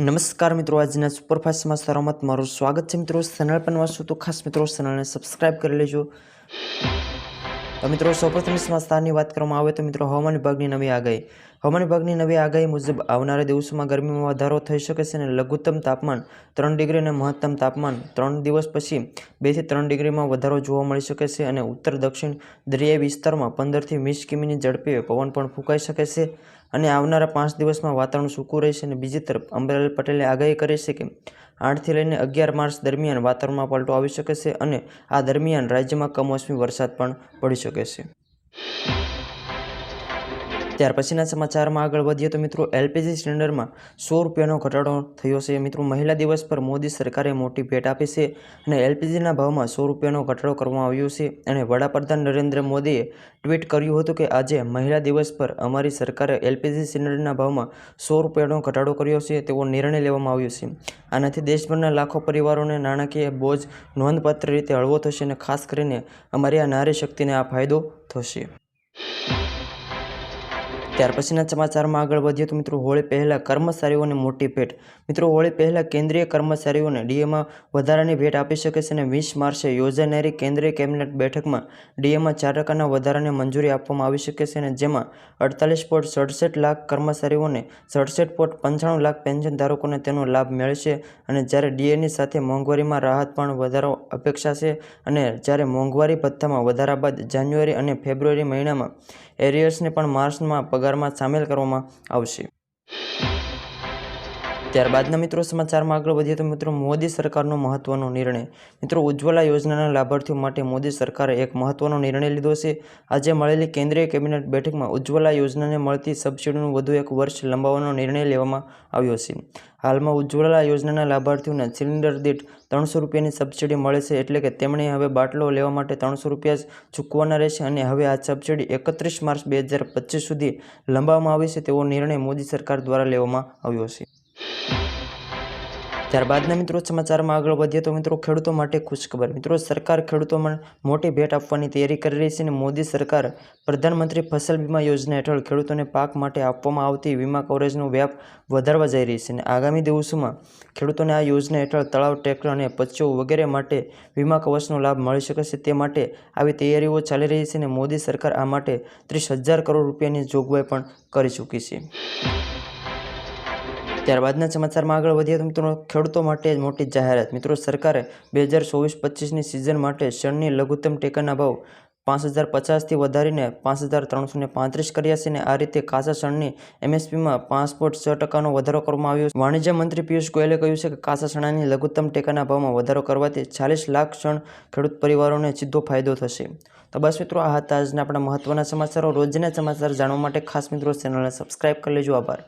નમસ્કાર મિત્રો, આજના સુપરફાસ્ટ સમાચારોમાં તમારું સ્વાગત છે મિત્રો. ચેનલ પર છો તો ખાસ મિત્રો ચેનલને સબસ્ક્રાઇબ કરી લેજો. તો મિત્રો, સૌપ્રથમ સમાચારની વાત કરવામાં આવે તો મિત્રો, હવામાન વિભાગની નવી આગાહી. હવામાન વિભાગની નવી આગાહી મુજબ આવનારા દિવસોમાં ગરમીમાં વધારો થઈ શકે છે અને લઘુત્તમ તાપમાન ત્રણ ડિગ્રી અને મહત્તમ તાપમાન ત્રણ દિવસ પછી બેથી ત્રણ ડિગ્રીમાં વધારો જોવા મળી શકે છે અને ઉત્તર દક્ષિણ દરિયાઈ વિસ્તારમાં પંદરથી વીસ કિમીની ઝડપે પવન પણ ફૂંકાઈ શકે છે. અને આવનારા પાંચ દિવસમાં વાતાવરણ સૂકું રહેશે અને બીજી તરફ અંબેલાલ પટેલે આગાહી કરી છે કે આઠથી લઈને અગિયાર માર્ચ દરમિયાન વાતાવરણમાં પલટો આવી શકે છે અને આ દરમિયાન રાજ્યમાં કમોસમી વરસાદ પણ પડી શકે છે. ત્યાર પછીના સમાચારમાં આગળ વધીએ તો મિત્રો, એલપીજી સિલિન્ડરમાં સો રૂપિયાનો ઘટાડો થયો છે. મિત્રો, મહિલા દિવસ પર મોદી સરકારે મોટી ભેટ આપી છે અને એલપીજીના ભાવમાં સો રૂપિયાનો ઘટાડો કરવામાં આવ્યો છે. અને વડાપ્રધાન નરેન્દ્ર મોદીએ ટ્વીટ કર્યું હતું કે આજે મહિલા દિવસ પર અમારી સરકારે એલપીજી સિલિન્ડરના ભાવમાં સો રૂપિયાનો ઘટાડો કર્યો છે તેવો નિર્ણય લેવામાં આવ્યો છે. આનાથી દેશભરના લાખો પરિવારોને નાણાકીય બોજ નોંધપાત્ર રીતે હળવો થશે અને ખાસ કરીને અમારી આ નારી શક્તિને આ ફાયદો થશે. ત્યાર પછીના સમાચારમાં આગળ વધીએ તો મિત્રો હોળી પહેલાં કર્મચારીઓને મોટી ભેટ. મિત્રો હોળી પહેલાં કેન્દ્રીય કર્મચારીઓને ડીએમાં વધારાની ભેટ આપી શકે છે અને વીસ માર્ચે યોજાનારી કેન્દ્રીય કેબિનેટ બેઠકમાં ડીએમાં ચાર ટકાના વધારાને મંજૂરી આપવામાં આવી શકે છે અને જેમાં અડતાલીસ પોઈન્ટ સડસઠ લાખ કર્મચારીઓને સડસઠ પોઈન્ટ પંચાણું લાખ પેન્શન ધારકોને તેનો લાભ મળશે અને જ્યારે ડીએની સાથે મોંઘવારીમાં રાહત પણ વધારો અપેક્ષા છે અને જ્યારે મોંઘવારી ભથ્થામાં વધારા બાદ જાન્યુઆરી અને ફેબ્રુઆરી મહિનામાં એરિયર્સને પણ માર્ચમાં પગારમાં સામેલ કરવામાં આવશે. ત્યારબાદના મિત્રો સમાચારમાં આગળ વધીએ તો મિત્રો મોદી સરકારનો મહત્વનો નિર્ણય. મિત્રો ઉજ્જવલા યોજનાના લાભાર્થીઓ માટે મોદી સરકારે એક મહત્વનો નિર્ણય લીધો છે. આજે મળેલી કેન્દ્રીય કેબિનેટ બેઠકમાં ઉજ્જવલા યોજનાને મળતી સબસિડીનું વધુ એક વર્ષ લંબાવવાનો નિર્ણય લેવામાં આવ્યો છે. હાલમાં ઉજ્જવલા યોજનાના લાભાર્થીઓને સિલિન્ડર દીઠ ત્રણસો રૂપિયાની સબસિડી મળે છે એટલે કે તેમણે હવે બાટલો લેવા માટે ત્રણસો રૂપિયા જ ચૂકવવાના રહેશે અને હવે આ સબસિડી એકત્રીસ માર્ચ બે હજાર પચીસ સુધી લંબાવવામાં આવી છે તેવો નિર્ણય મોદી સરકાર દ્વારા લેવામાં આવ્યો છે. ત્યારબાદના મિત્રો સમાચારમાં આગળ વધીએ તો મિત્રો ખેડૂતો માટે ખુશખબર મિત્રો, સરકાર ખેડૂતોમાં મોટી ભેટ આપવાની તૈયારી કરી રહી છે અને મોદી સરકાર પ્રધાનમંત્રી ફસલ વીમા યોજના હેઠળ ખેડૂતોને પાક માટે આપવામાં આવતી વીમા કવરેજનો વ્યાપ વધારવા જઈ રહી છે અને આગામી દિવસોમાં ખેડૂતોને આ યોજના હેઠળ તળાવ ટ્રેક્ટર અને પચ્ચો વગેરે માટે વીમા કવચનો લાભ મળી શકે છે તે માટે આવી તૈયારીઓ ચાલી રહી છે અને મોદી સરકાર આ માટે ત્રીસ હજાર કરોડ રૂપિયાની જોગવાઈ પણ કરી ચૂકી છે. ત્યારબાદના સમાચારમાં આગળ વધીએ તો મિત્રો, ખેડૂતો માટે મોટી જાહેરાત. મિત્રો, સરકારે બે હજાર ચોવીસ પચીસની સિઝન માટે શણની લઘુત્તમ ટેકાના ભાવ પાંચ હજાર પચાસથી વધારીને પાંચ હજાર ત્રણસો પાંત્રીસ કર્યા છે અને આ રીતે કાચા શણની એમએસપીમાં પાંચ પોઈન્ટ છ ટકાનો વધારો કરવામાં આવ્યો વાણિજ્ય મંત્રી પિયુષ ગોયલે કહ્યું છે કે કાચા શણાની લઘુત્તમ ટેકાના ભાવમાં વધારો કરવાથી ચાલીસ લાખ શણ ખેડૂત પરિવારોને સીધો ફાયદો થશે. તો બસ મિત્રો, આ હતા આજના આપણા મહત્વના સમાચારો. રોજના સમાચાર જાણવા માટે ખાસ મિત્રો ચેનલને સબસ્ક્રાઇબ કરી લેજો. આભાર.